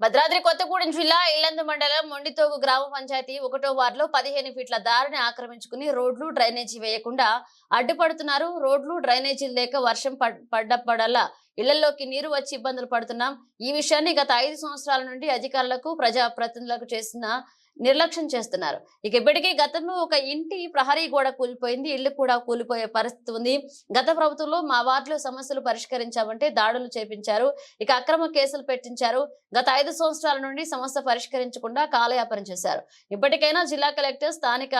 భద్రాద్రి కొత్తగూడెం జిల్లా ఇల్లందు మండలం మొండితోగు గ్రామ పంచాయతీ ఒకటో వార్డులో పదిహేను ఫీట్ల దారిని ఆక్రమించుకుని రోడ్లు డ్రైనేజీ వేయకుండా అడ్డుపడుతున్నారు. రోడ్లు డ్రైనేజీలు లేక వర్షం పడ్- ఇళ్ళలోకి నీరు వచ్చి ఇబ్బందులు పడుతున్నాం. ఈ విషయాన్ని గత ఐదు సంవత్సరాల నుండి అధికారులకు ప్రజాప్రతినిధులకు చేసిన నిర్లక్ష్యం చేస్తున్నారు. ఇక ఇప్పటికీ గతంలో ఒక ఇంటి ప్రహరీ గోడ కూలిపోయింది ఇల్లు కూడా కూలిపోయే పరిస్థితి ఉంది. గత ప్రభుత్వంలో మా వార్డులో సమస్యలు పరిష్కరించామంటే దాడులు చేపించారు. ఇక అక్రమ కేసులు పెట్టించారు. గత ఐదు సంవత్సరాల నుండి సమస్య పరిష్కరించకుండా కాలయాపన చేశారు. ఇప్పటికైనా జిల్లా కలెక్టర్ స్థానిక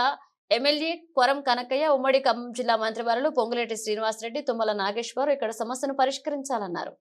ఎమ్మెల్యే కొరం కనకయ్య ఉమ్మడి ఖమ్మం జిల్లా మంత్రివారులు పొంగులేటి శ్రీనివాసరెడ్డి తుమ్మల నాగేశ్వర్ ఇక్కడ సమస్యను పరిష్కరించాలన్నారు.